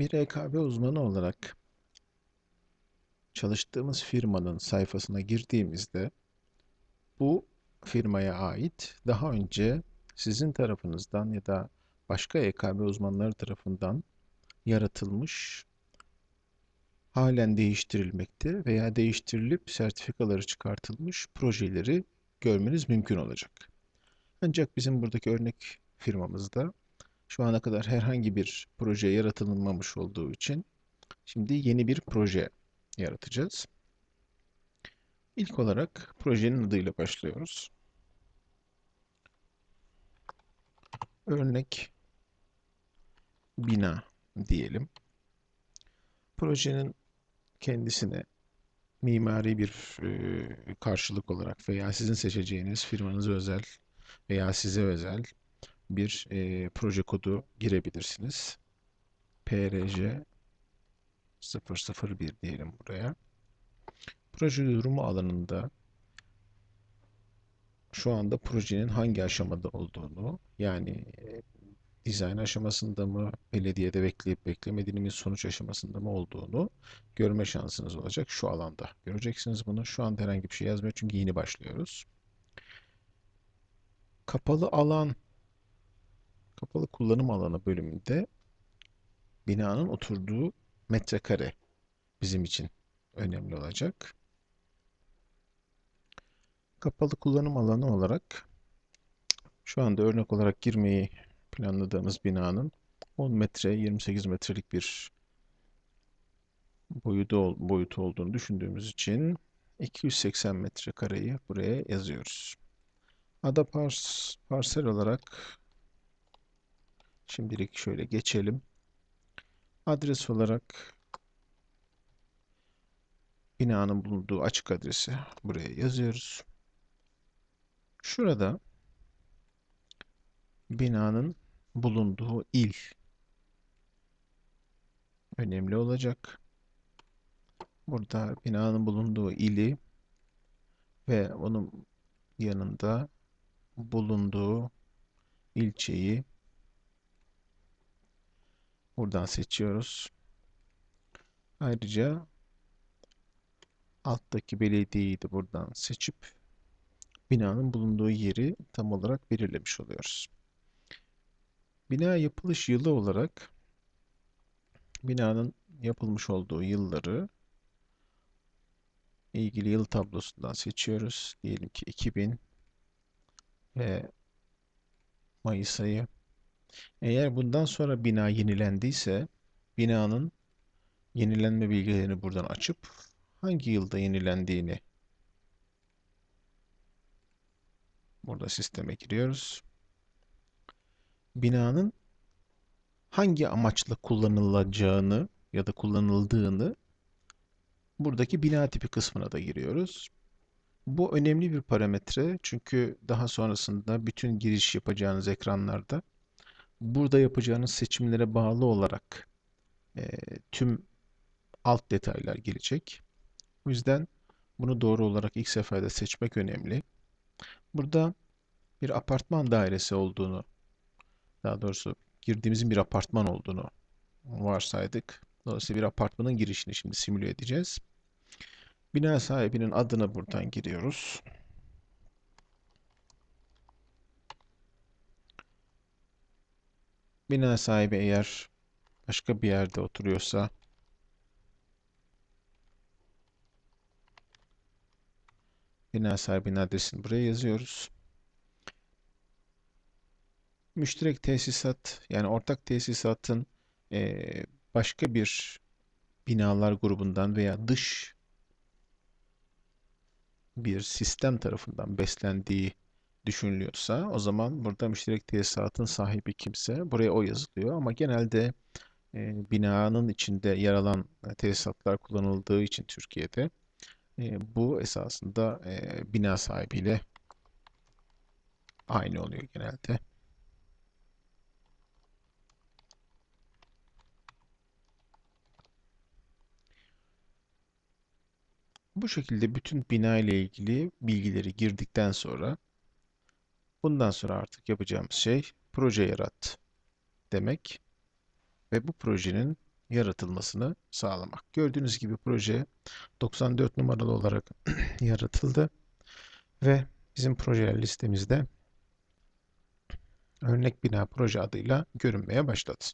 Bir EKB uzmanı olarak çalıştığımız firmanın sayfasına girdiğimizde bu firmaya ait daha önce sizin tarafınızdan ya da başka EKB uzmanları tarafından yaratılmış, halen değiştirilmekte veya değiştirilip sertifikaları çıkartılmış projeleri görmeniz mümkün olacak. Ancak bizim buradaki örnek firmamızda şu ana kadar herhangi bir proje yaratılmamış olduğu için şimdi yeni bir proje yaratacağız. İlk olarak projenin adıyla başlıyoruz. Örnek bina diyelim. Projenin kendisine mimari bir e, karşılık olarak veya sizin seçeceğiniz firmanıza özel veya size özel bir e, proje kodu girebilirsiniz. PRJ 001 diyelim buraya. Proje durumu alanında şu anda projenin hangi aşamada olduğunu yani dizayn aşamasında mı, belediyede bekleyip beklemediğimiz sonuç aşamasında mı olduğunu görme şansınız olacak. Şu alanda göreceksiniz bunu. Şu anda herhangi bir şey yazmıyor çünkü yeni başlıyoruz. Kapalı alan, kapalı kullanım alanı bölümünde binanın oturduğu metrekare bizim için önemli olacak. Kapalı kullanım alanı olarak şu anda örnek olarak girmeyi planladığımız binanın 10 metre 28 metrelik bir boyutu, boyutu olduğunu düşündüğümüz için 280 metrekareyi buraya yazıyoruz. Ada pars, parsel olarak şimdilik şöyle geçelim. Adres olarak binanın bulunduğu açık adresi buraya yazıyoruz. Şurada binanın bulunduğu il önemli olacak. Burada binanın bulunduğu ili ve onun yanında bulunduğu ilçeyi buradan seçiyoruz. Ayrıca alttaki belediyeyi de buradan seçip binanın bulunduğu yeri tam olarak belirlemiş oluyoruz. Bina yapılış yılı olarak binanın yapılmış olduğu yılları ilgili yıl tablosundan seçiyoruz. Diyelim ki 2000 ve Mayıs ayı. Eğer bundan sonra bina yenilendiyse binanın yenilenme bilgilerini buradan açıp hangi yılda yenilendiğini burada sisteme giriyoruz. Binanın hangi amaçla kullanılacağını ya da kullanıldığını buradaki bina tipi kısmına da giriyoruz. Bu önemli bir parametre çünkü daha sonrasında bütün giriş yapacağınız ekranlarda burada yapacağınız seçimlere bağlı olarak e, tüm alt detaylar gelecek. O yüzden bunu doğru olarak ilk seferde seçmek önemli. Burada bir apartman dairesi olduğunu, daha doğrusu girdiğimizin bir apartman olduğunu varsaydık. Dolayısıyla bir apartmanın girişini şimdi simüle edeceğiz. Bina sahibinin adını buradan giriyoruz. Bina sahibi eğer başka bir yerde oturuyorsa bina sahibinin adresini buraya yazıyoruz. Müşterek tesisat yani ortak tesisatın e, başka bir binalar grubundan veya dış bir sistem tarafından beslendiği düşünülüyorsa o zaman burada müşterek tesisatın sahibi kimse buraya o yazılıyor ama genelde e, binanın içinde yer alan tesisatlar kullanıldığı için Türkiye'de e, bu esasında e, bina sahibiyle aynı oluyor genelde. Bu şekilde bütün bina ile ilgili bilgileri girdikten sonra bundan sonra artık yapacağımız şey proje yarat demek ve bu projenin yaratılmasını sağlamak. Gördüğünüz gibi proje 94 numaralı olarak yaratıldı ve bizim projeler listemizde örnek bina proje adıyla görünmeye başladı.